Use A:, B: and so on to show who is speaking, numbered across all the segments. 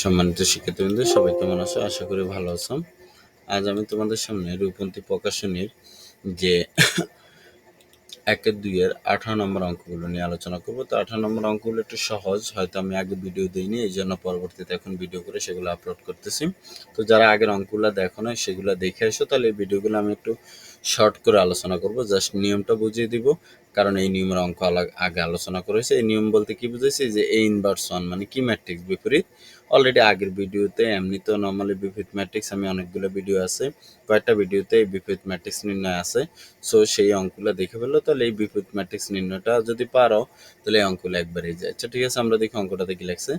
A: সম্মানিত শিক্ষার্থীবৃন্দ, সবাই কেমন আছো? আশা করি ভালো আছো। আজ আমি তোমাদের সামনে রূপন্তী প্রকাশনীর যে একের দুইয়ের আঠারো নম্বর অঙ্কগুলো নিয়ে আলোচনা করব। তো আঠারো নম্বর অঙ্কগুলো একটু সহজ, হয়তো আমি আগে ভিডিও দিইনি, এই জন্য পরবর্তীতে এখন ভিডিও করে সেগুলো আপলোড করতেছি। তো যারা আগের অঙ্কগুলো দেখো না সেগুলো দেখে এসো, তাহলে এই ভিডিওগুলো আমি একটু শর্ট করে আলোচনা করব। জাস্ট নিয়মটা বুঝিয়ে দিব। কারণ এই নিয়মের অঙ্ক আগে আলোচনা করেছে। এই নিয়ম বলতে কি বুঝেছি যে এ ইনভার্স ওয়ান মানে কি ম্যাট্রিক্স বিপরীত? অলরেডি আগের ভিডিওতে এমনি তো নর্মালি বিপরীত ম্যাট্রিক্স আমি অনেকগুলো ভিডিও আছে। কয়েকটা ভিডিওতে এই বিপরীত ম্যাট্রিক্স নির্ণয় আছে। সো সেই অঙ্কগুলো দেখে ফেলল, তাহলে এই বিপরীত ম্যাট্রিক্স নির্ণয়টা যদি পারো, তাহলে এই অঙ্কগুলো একবারেই যায়। আচ্ছা ঠিক আছে, আমরা দেখি অঙ্কটা দেখি লাগছে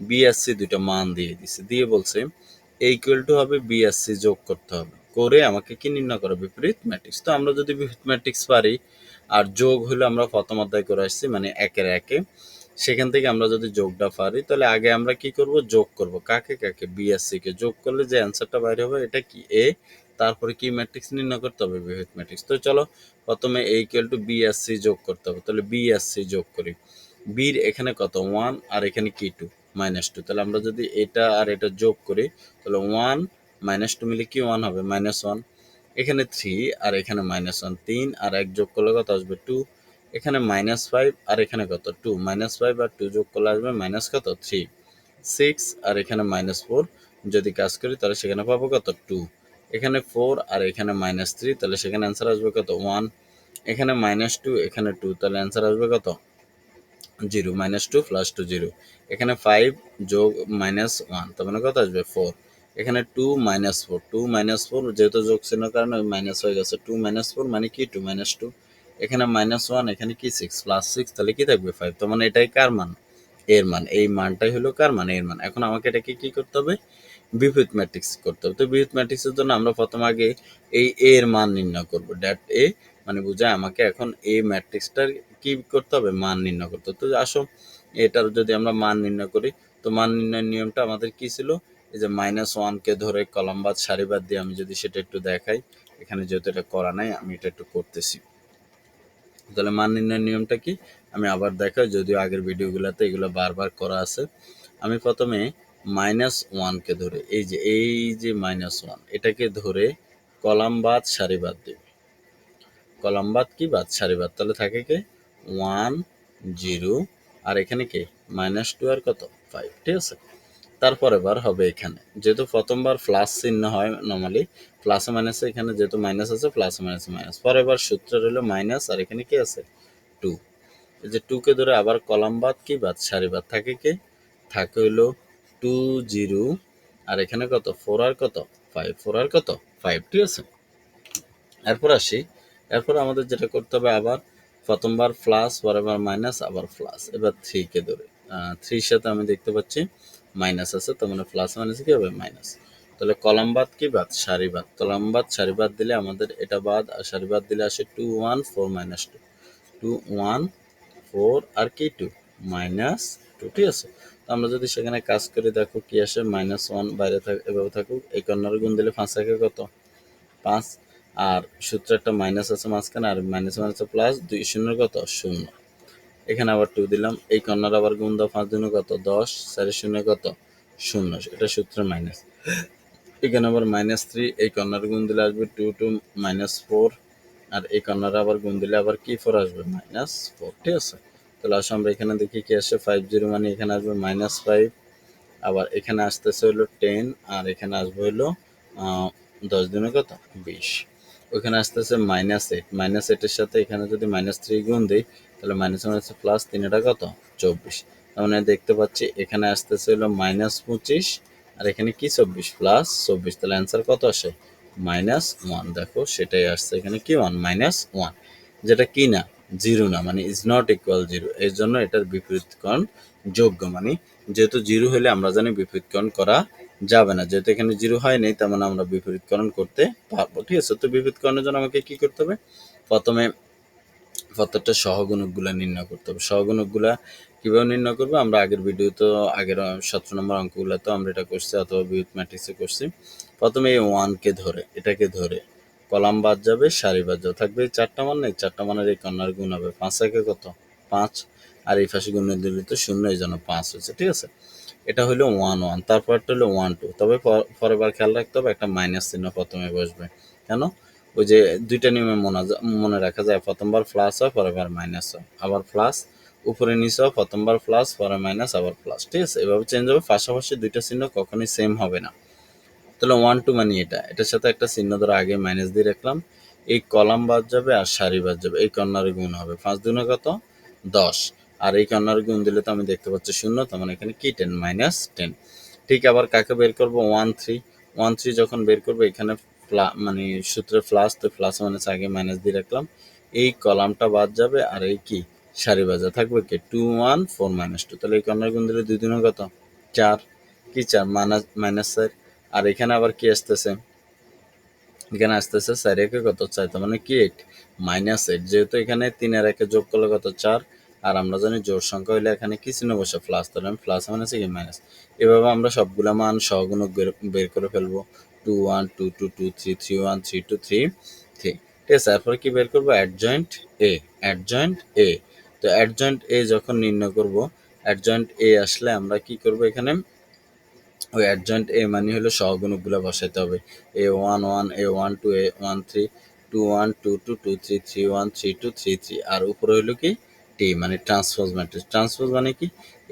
A: বিএসসি দুটো মান দিয়ে দিছে। দিয়ে বলছে এই ইকুয়াল টু হবে বিএসসি যোগ করতে হবে। করে আমাকে কি নির্ণয় করো? বিপরীত ম্যাট্রিক্স তো আমরা যদি বিপরীত ম্যাট্রিক্স পারি আর যোগ হলে আমরা প্রথম অধ্যায় করে আসছি মানে একের একে। সেখান থেকে আমরা যদি যোগটা পারি, তাহলে আগে আমরা কি করব? যোগ করব। কাকে কাকে? বিএসসি কে। যোগ করলে যে অ্যান্সারটা বাইরে হবে, এটা কি? এ তারপরে কি ম্যাট্রিক্স নির্ণয় করতে হবে? বিপরীত ম্যাট্রিক্স তো চলো, প্রথমে এ ইকুয়াল টু বিএসসি যোগ করতে হবে। তাহলে বিএসসি যোগ করি। বির এখানে কত? ওয়ান আর এখানে কি টু মাইনাস টু তাহলে আমরা যদি এটা আর এটা যোগ করি, তাহলে ওয়ান মাইনাস টু মিলে কি ওয়ান হবে? মাইনাস ওয়ান এখানে থ্রি আর এখানে মাইনাস ওয়ান তিন, আর এক যোগ করলে কত আসবে টু এখানে মাইনাস ফাইভ আর এখানে কত? টু মাইনাস ফাইভ আর টু যোগ করলে আসবে মাইনাস কত? থ্রি সিক্স আর এখানে মাইনাস ফোর যদি কাজ করি তাহলে সেখানে পাবো কত? টু এখানে ফোর আর এখানে মাইনাস থ্রি তাহলে সেখানে অ্যান্সার আসবে কত? ওয়ান এখানে মাইনাস টু এখানে টু তাহলে অ্যান্সার আসবে কত? Zero minus two plus two zero এখানে ফাইভ যোগ মাইনাস ওয়ান তার মানে কত আসবে? ফোর এখানে two minus four two minus four যেহেতু যোগ চিহ্ন কারণে মাইনাস হয়ে গেছে। টু মাইনাস ফোর মানে কি? টু মাইনাস টু এখানে মাইনাস ওয়ান এখানে কি? সিক্স প্লাস সিক্স তাহলে কি থাকবে? ফাইভ তো মানে এটাই কার মান? এর মান। এই মানটাই হলো কার মান? এর মান। এখন আমাকে এটাকে কি করতে হবে? বিপরীত ম্যাট্রিক্স করতে হবে। তো বিপরীত ম্যাট্রিক্সের জন্য আমরা প্রথম আগে এই এর মান নির্ণয় করব। ড্যাট এ মানে বোঝায় আমাকে এখন এ ম্যাট্রিক্সটার কি করতে হবে? মান নির্ণয় করতে হবে। তো আসো, এটার যদি আমরা মান নির্ণয় করি, তো মান নির্ণয়ের নিয়মটা আমাদের কি ছিল? এই যে মাইনাস ওয়ানকে ধরে কলমবাদ সারিবাদ দিয়ে আমি যদি সেটা একটু দেখাই, এখানে যেহেতু এটা করা নাই, আমি এটা একটু করতেছি। তাহলে মান নির্ণয়ের নিয়মটা কি? আমি আবার দেখাই, যদিও আগের ভিডিওগুলোতে এগুলো বারবার করা আছে। আমি প্রথমে মাইনাস ওয়ানকে ধরে, এই যে এই যে মাইনাস ওয়ান এটাকে ধরে কলাম বাদ সারি বাদ কলাম বাদ কি? বাদ সারি বাদ। তাহলে থাকে কে? ওয়ান জিরো আর এখানে কে? মাইনাস টু আর কত? ফাইভ ঠিক আছে? তারপর এবার হবে এখানে। যেহেতু প্রথমবার প্লাস চিহ্ন হয় নর্মালি প্লাসে মাইনাসে এখানে যেহেতু মাইনাস আছে প্লাসে মাইনাসে মাইনাস পরে এবার সূত্র রইল মাইনাস আর এখানে কি আছে? টু এই যে টুকে ধরে আবার কলাম বাদ কি বাদ? সারি বাদ। থাকে কে? থাকে হইল টু জিরো আর এখানে কত? ফোর আর কত? ফাইভ ফোর আর কত? ফাইভ ঠিক আছে? এরপর আসি। এরপর আমাদের যেটা করতে হবে আবার প্রথমবার প্লাস পরে আবার মাইনাস আবার প্লাস এবার থ্রিকে ধরে। থ্রির সাথে আমি দেখতে পাচ্ছি মাইনাস আছে, তার মানে প্লাস মাইনাস কি হবে? মাইনাস তাহলে কলাম বাদ কি বাদ? সারি বাদ। কলাম বাদ, সারি বাদ দিলে আমাদের এটা বাদ, আর সারি বাদ দিলে আসে two one four minus two two one four আর কি টু মাইনাস টু ঠিক আছে? তো আমরা যদি সেখানে কাজ করে, দেখো কি আসে? মাইনাস ওয়ান বাইরে থাক এভাবে থাকুক, এই কর্নার গুণ দিলে পাঁচ থাকে কত? পাঁচ। আর সূত্র একটা মাইনাস আছে মাঝখানে, আর মাইনাস মাইনাস প্লাস দুই শূন্য কত? শূন্য। এখানে আবার টু দিলাম। এই কর্নার আবার গুণ দাও পাঁচ দিনে কত? দশ। চারি শূন্য কত? শূন্য। এটা সূত্র মাইনাস এখানে আবার মাইনাস থ্রি এই কর্নার গুণ দিলে আসবে টু টু মাইনাস ফোর আর এই কর্নার আবার গুণ দিলে আবার কি ফোর আসবে? মাইনাস ফোর ঠিক আছে? তাহলে আসো আমরা এখানে দেখি কি আসে। ফাইভ জিরো মানে এখানে আসবে মাইনাস ফাইভ আবার এখানে আসতেছে হলো টেন আর এখানে আসবে হলো দশ দিনে কত? বিশ। ওইখানে আসতেছে মাইনাস এইট মাইনাস এইটের সাথে এখানে যদি মাইনাস থ্রি গুণ দিই, তাহলে মাইনাস মাইনাস প্লাস তিনটা কত? চব্বিশ। তার মানে দেখতে পাচ্ছি এখানে আসতেছে হলো মাইনাস পঁচিশ, আর এখানে কি চব্বিশ? প্লাস চব্বিশ। তাহলে অ্যান্সার কত আসে? মাইনাস ওয়ান দেখো সেটাই আসছে এখানে কি ওয়ান মাইনাস ওয়ান যেটা কি না? জিরো না। মানে ইজ নট ইকুয়াল জিরো এর জন্য এটার বিপরীতকরণ যোগ্য। মানে যেহেতু জিরো হলে আমরা জানি বিপরীতকরণ করা যাবে না। যেহেতু এখানে জিরো হয় নেই, তেমন আমরা বিপরীতকরণ করতে পারব। ঠিক আছে, তো বিপরীতকরণের জন্য আমাকে কি করতে হবে? প্রথমে প্রত্যেকটা সহগুণকগুলো নির্ণয় করতে হবে। সহগুণকগুলা কীভাবে নির্ণয় করব? আমরা আগের ভিডিও তো, আগের সতেরো নম্বর অঙ্কগুলো তো আমরা এটা করছি, অথবা বিদ্যুৎ ম্যাট্রিক্সে করছি। প্রথমে এই ওয়ানকে ধরে, এটাকে ধরে কলাম বাদ যাবে, সারি বাদ যাবে। থাকবে এই চারটা মান নেই, চারটা মানের এই কর্নার গুণ হবে। পাঁচ একে কত? পাঁচ। আর এই পাশে গুণ দিলে তো শূন্য, এই জন্য পাঁচ হয়েছে। ঠিক আছে? এটা হলো ওয়ান ওয়ান তারপরটা হলো ওয়ান টু তবে পরের বার খেয়াল রাখতে হবে, একটা মাইনাস চিহ্ন প্রথমে বসবে। কেন? ওই যে দুইটা নিয়মে মনে মনে রাখা যায়, প্রথমবার প্লাস হয়, পরের বার মাইনাস হয়। আবার প্লাস উপরে নিচে হয়, প্রথমবার প্লাস পরে মাইনাস আবার প্লাস ঠিক আছে? এভাবে চেঞ্জ হবে, পাশাপাশি দুইটা চিহ্ন কখনোই সেম হবে না। তাহলে ওয়ান টু মানে এটা। এটার সাথে একটা চিহ্ন ধরে আগে মাইনাস দিয়ে রাখলাম। এই কলাম বাদ যাবে আর সারি বাদ যাবে। এই কর্নারে গুণ হবে। পাঁচ দুনে কত? দশ। আর এই কর্নারে গুণ দিলে তো আমি দেখতে পাচ্ছি শূন্য, তার মানে এখানে কি টেন মাইনাস টেন ঠিক আবার কাকে বের করব? ওয়ান থ্রি ওয়ান থ্রি যখন বের করব, এখানে মানে সূত্রে প্লাস তো প্লাস মাইনাস আগে মাইনাস দিয়ে রাখলাম। এই কলামটা বাদ যাবে আর এই কি? সারি বাজা থাকবে কি? Two one four minus two তাহলে এই কর্নার গুণ দিলে দুই দিনে কত? চার। কি চার? মাইনাস মাইনাস চার। আর এখানে আবার কি আসতেছে? এখানে আসতেছে চার একে কত চার? তার মানে কি এইট মাইনাস এইট যেহেতু এখানে তিনের একে যোগ করলে কত? চার। আর আমরা জানি জোর সংখ্যা হইলে এখানে কি চিহ্ন বসে প্লাস তাহলে আমি প্লাস মানে কি মাইনাস এভাবে আমরা সবগুলো মান সহগুণক বের- বের করে ফেলব। Two one two two two three three one three two three three ঠিক আছে তারপরে কি বের করব? অ্যাডজয়েন্ট এ অ্যাডজয়েন্ট এ তো অ্যাডজয়েন্ট এ যখন নির্ণয় করব অ্যাডজয়েন্ট এ আসলে আমরা কি করব এখানে? ওই অ্যাডজয়েন্ট এ মানে হলো সহগুণকগুলো বসাইতে হবে। A one one A one two A one three two one two two two three three one three two three three আর উপরে হলো কি? টি মানে ট্রান্সপোজ ম্যাট্রিক্স ট্রান্সপোজ মানে কি?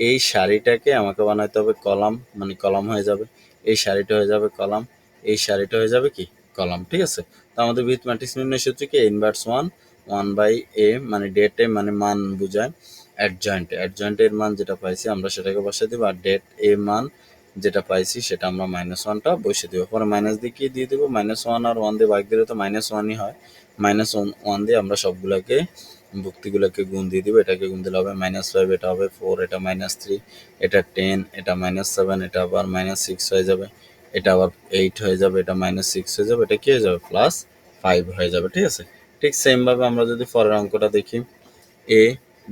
A: এই শাড়িটাকে আমাকে বানাইতে হবে কলাম মানে কলাম হয়ে যাবে। এই শাড়িটা হয়ে যাবে কলাম, এই শাড়িটা হয়ে যাবে কি? কলাম, ঠিক আছে? তো আমাদের ভিত ম্যাট্রিক্স নির্ণয় সূত্র কি? Inverse one one by A মানে ডেট এ মানে মান বোঝায়। অ্যাডজয়েন্ট অ্যাডজয়েন্টের মান যেটা পাইছি আমরা সেটাকে বসে দেবো, আর ডেট এ মান যেটা পাইছি সেটা আমরা মাইনাস ওয়ানটা বসে দেবো। পরে মাইনাস দিয়ে কি দিয়ে দেবো? মাইনাস ওয়ান আর ওয়ান দিয়ে ভাগ দিলে তো মাইনাস ওয়ানই হয়। মাইনাস ওয়ান দিয়ে আমরা সবগুলোকে ভুক্তিগুলোকে গুণ দিয়ে দিব, এটাকে গুণ দিলে হবে মাইনাস ফাইভ এটা হবে ফোর এটা মাইনাস থ্রি এটা টেন এটা মাইনাস সেভেন এটা আবার মাইনাস সিক্স হয়ে যাবে, এটা আবার এইট হয়ে যাবে, এটা মাইনাস সিক্স হয়ে যাবে, এটা কী হয়ে যাবে? প্লাস ফাইভ হয়ে যাবে, ঠিক আছে? ঠিক সেমভাবে আমরা যদি পরের অঙ্কটা দেখি এ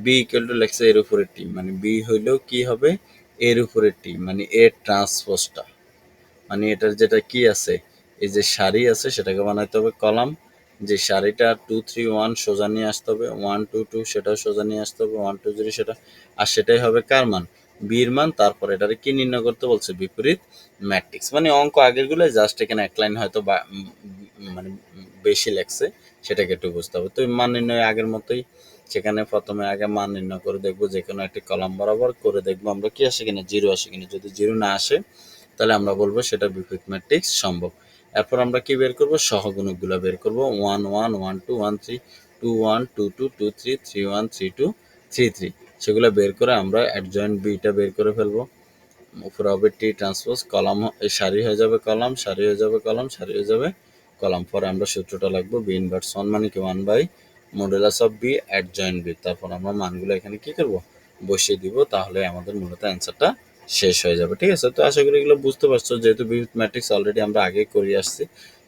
A: বি ইকুয়াল টু লেখছে এর উপরে টি মানে বি হইলেও কি হবে? এর উপরে টি মানে এ ট্রান্সপোজটা মানে এটার যেটা কি আছে? এই যে সারি আছে, সেটাকে বানাইতে হবে কলাম যে শাড়িটা টু থ্রি ওয়ান সোজা নিয়ে আসতে হবে। ওয়ান টু টু সেটাও সোজা নিয়ে আসতে হবে। ওয়ান টু জিরো সেটা আর সেটাই হবে কার মান বির মান তারপর এটারে কি নির্ণয় করতে বলছে? বিপরীত ম্যাট্রিক্স। মানে অঙ্ক আগেরগুলো জাস্ট এখানে এক লাইন হয়তো বা মানে বেশি লেগছে সেটাকে একটু বুঝতে হবে। তো মান নির্ণয় আগের মতোই। সেখানে প্রথমে আগে মান নির্ণয় করে দেখব যে কোনো একটি কলাম বরাবর করে দেখব আমরা কি আসে কিনা, জিরো আসে কিনা। যদি জিরো না আসে, তাহলে আমরা বলব সেটা বিপরীত ম্যাট্রিক্স সম্ভব। এরপর আমরা কি বের করব? সহগুণকগুলো বের করব। One one one two one three two one two two two three three one three two three three সেগুলো বের করে আমরা অ্যাডজয়েন্ট বিটা বের করে ফেলব। উপরে হবে টি ট্রান্সপোজ কলাম সারি হয়ে যাবে কলাম, সারি হয়ে যাবে কলাম, সারি হয়ে যাবে কলাম। পরে আমরা সূত্রটা লাগবো বি ইনভার্স ওয়ান মানে কি? One by modulus of B adjoint B তারপর আমরা মানগুলো এখানে কি করব? বসিয়ে দিব। তাহলে আমাদের মূলত অ্যান্সারটা শেষ হয়ে যাবে। ঠিক আছে? তো আশা করি এগুলো বুঝতে পারছ। যেহেতু বিপরীত ম্যাট্রিক্স অলরেডি আমরা আগে করে আসছি,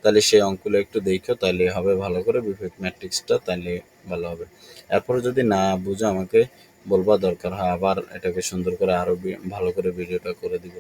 A: তাহলে সেই অঙ্কগুলো একটু দেখো, তাহলে হবে ভালো করে বিপরীত ম্যাট্রিক্সটা, তাহলে ভালো হবে। এরপরে যদি না বুঝো আমাকে বলবা দরকার হয়, আবার এটাকে সুন্দর করে আরও ভালো করে ভিডিওটা করে দিব।